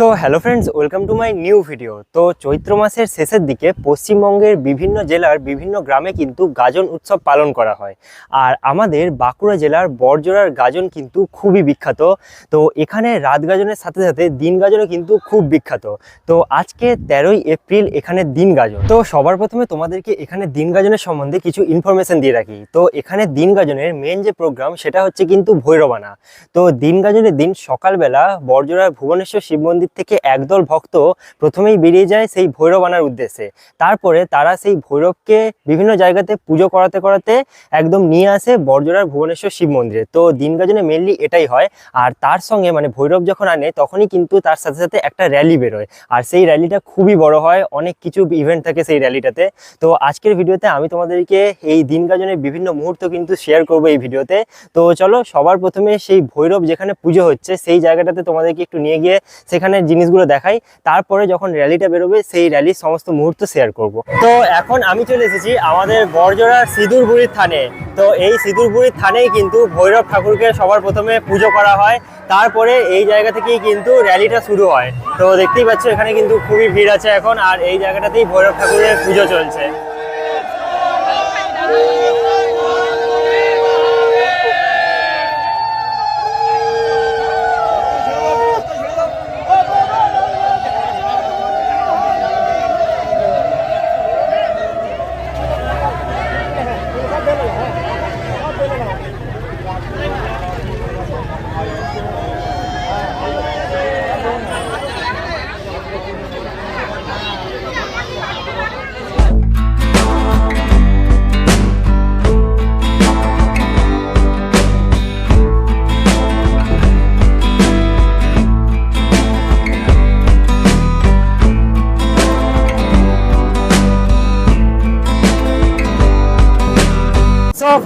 So hello friends welcome to my new video তো চৈত্র মাসের শেষের দিকে পশ্চিমবঙ্গের বিভিন্ন জেলার বিভিন্ন গ্রামে কিন্তু গাজন উৎসব পালন করা হয়। আর আমাদের বাঁকুড়া জেলার বড়জোড়ার গাজন কিন্তু খুবই বিখ্যাত। তো এখানে রাত গাজনের সাথে সাথে দিন গাজনও কিন্তু খুব বিখ্যাত। তো আজকে তেরোই এপ্রিল এখানে দিন গাজন। তো সবার প্রথমে তোমাদেরকে এখানে দিন গাজনের সম্বন্ধে কিছু ইনফরমেশন দিয়ে রাখি। তো এখানে দিন গাজনের মেন যে প্রোগ্রাম সেটা হচ্ছে কিন্তু ভৈরবানা। তো দিন গাজনের দিন সকালবেলা বড়জোড়ার ভুবনেশ্বর শিব মন্দির থেকে একদল ভক্ত প্রথমেই বেরিয়ে যায় সেই ভৈরব আনার উদ্দেশ্যে। তারপরে তারা সেই ভৈরবকে বিভিন্ন জায়গাতে পুজো করাতে করাতে একদম নিয়ে আসে বড়জোড়ার ভুবনেশ্বর শিব মন্দিরে। তো দিন গাজনে মেনলি এটাই হয়। আর তার সঙ্গে মানে ভৈরব যখন আনে, তখনই কিন্তু তার সাথে সাথে একটা র্যালি বেরোয়। আর সেই র্যালিটা খুবই বড় হয়, অনেক কিছু ইভেন্ট থাকে সেই র্যালিটাতে তো আজকের ভিডিওতে আমি তোমাদেরকে এই দিন গাজনের বিভিন্ন মুহূর্ত কিন্তু শেয়ার করব এই ভিডিওতে। তো চলো সবার প্রথমে সেই ভৈরব যেখানে পুজো হচ্ছে, সেই জায়গাটাতে তোমাদেরকে একটু নিয়ে গিয়ে সেখানে জিনিসগুলো দেখাই, তারপরে যখন র্যালিটা বেরোবে, সেই র্যালির সমস্ত মুহূর্ত শেয়ার করব। তো এখন আমি চলে এসেছি আমাদের বড়জোড়ার সিঁদুরবুড়ির থানে। তো এই সিঁদুরবুড়ির থানেই কিন্তু ভৈরব ঠাকুরকে সবার প্রথমে পুজো করা হয়। তারপরে এই জায়গা থেকেই কিন্তু র্যালিটা শুরু হয়। তো দেখতেই পাচ্ছ, এখানে কিন্তু খুবই ভিড় আছে এখন, আর এই জায়গাটাতেই ভৈরব ঠাকুরের পুজো চলছে।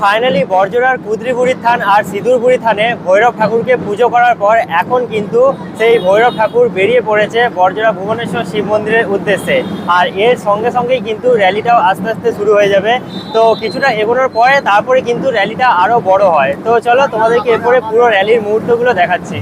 ফাইনালি বরজোড়ার কুদ্রিপুরি থান আর সিঁদুরপুরি থানে ভৈরব ঠাকুরকে পুজো করার পর এখন কিন্তু সেই ভৈরব ঠাকুর বেরিয়ে পড়েছে বরজোড়া ভুবনেশ্বর শিব মন্দিরের উদ্দেশ্যে। আর এর সঙ্গে সঙ্গেই কিন্তু র্যালিটাও আস্তে আস্তে শুরু হয়ে যাবে। তো কিছুটা এগোনোর পরে তারপরে কিন্তু র্যালিটা আরও বড় হয়। তো চলো তোমাদেরকে এরপরে পুরো র্যালির মুহূর্তগুলো দেখাচ্ছি।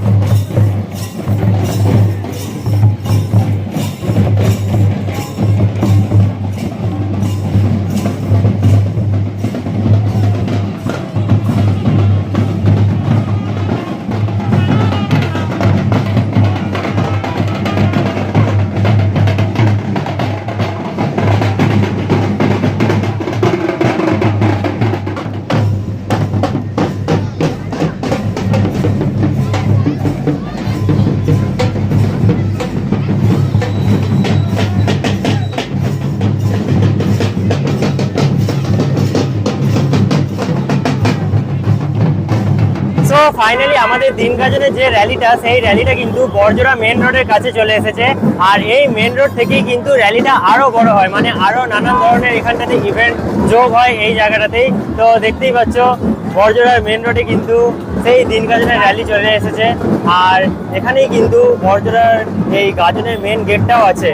ফাইনালি আমাদের দিন গাজনের যে র্যালিটা সেই র্যালিটা কিন্তু বড়জোড়া মেন রোডের কাছে চলে এসেছে। আর এই মেন রোড থেকেই কিন্তু র্যালিটা আরও বড় হয় মানে আরও নানান ধরনের এখানটাতে ইভেন্ট যোগ হয় এই জায়গাটাতেই। তো দেখতেই পাচ্ছ, বড়জোড়ার মেন রোডে কিন্তু সেই দিন গাজনের র্যালি চলে এসেছে। আর এখানেই কিন্তু বড়জোড়ার এই গাজনের মেন গেটটাও আছে।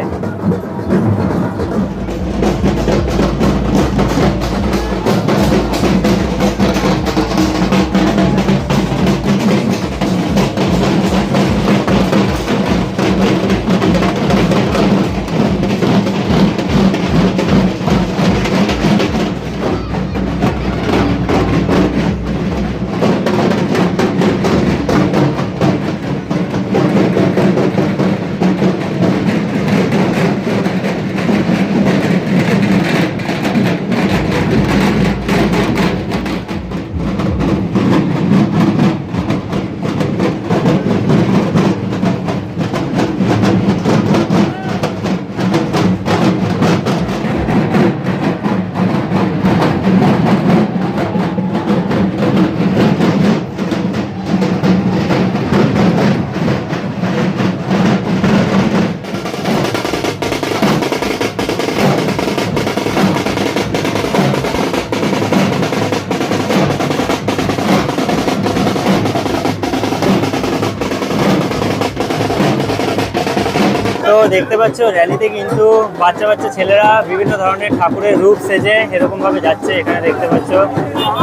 দেখতে পাচ্ছ র্যালিতে কিন্তু বাচ্চা বাচ্চা ছেলেরা বিভিন্ন ধরনের ঠাকুরের রূপ সেজে এরকম ভাবে যাচ্ছে। এখানে দেখতে পাচ্ছ,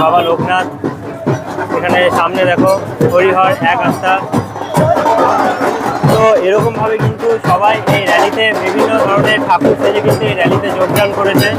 বাবা লোকনাথ, এখানে সামনে দেখো, হরিহর, এক আস্থা। তো এরকম ভাবে কিন্তু সবাই এই র্যালিতে বিভিন্ন ধরনের ঠাকুর সেজে কিন্তু এই র্যালিতে যোগদান করেছে।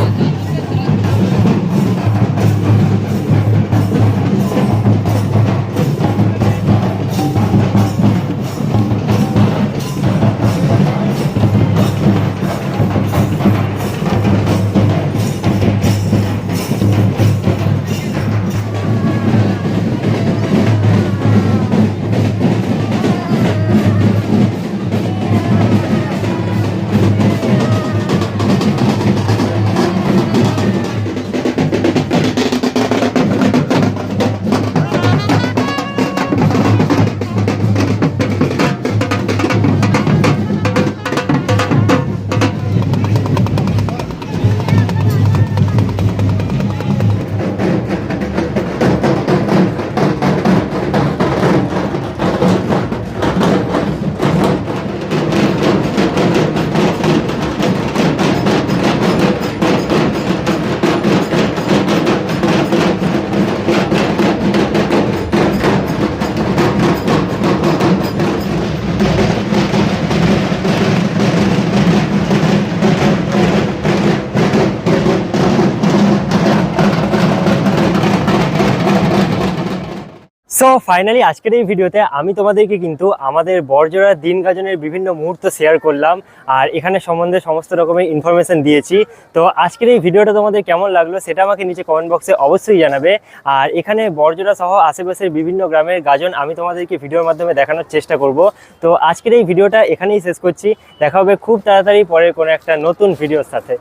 সো ফাইনালি আজকের এই ভিডিওতে আমি তোমাদেরকে কিন্তু আমাদের বরজোড়ার দিন গাজনের বিভিন্ন মুহূর্ত শেয়ার করলাম আর এখানে সম্বন্ধে সমস্ত রকমের ইনফরমেশন দিয়েছি। তো আজকের এই ভিডিওটা তোমাদের কেমন লাগল সেটা আমাকে নিচে কমেন্ট বক্সে অবশ্যই জানাবে। আর এখানে বরজোড়া সহ আশেপাশের বিভিন্ন গ্রামের গাজন আমি তোমাদেরকে ভিডিওর মাধ্যমে দেখানোর চেষ্টা করব। তো আজকের এই ভিডিওটা এখানেই শেষ করছি। দেখা হবে খুব তাড়াতাড়ি পরের কোনো একটা নতুন ভিডিওর সাথে।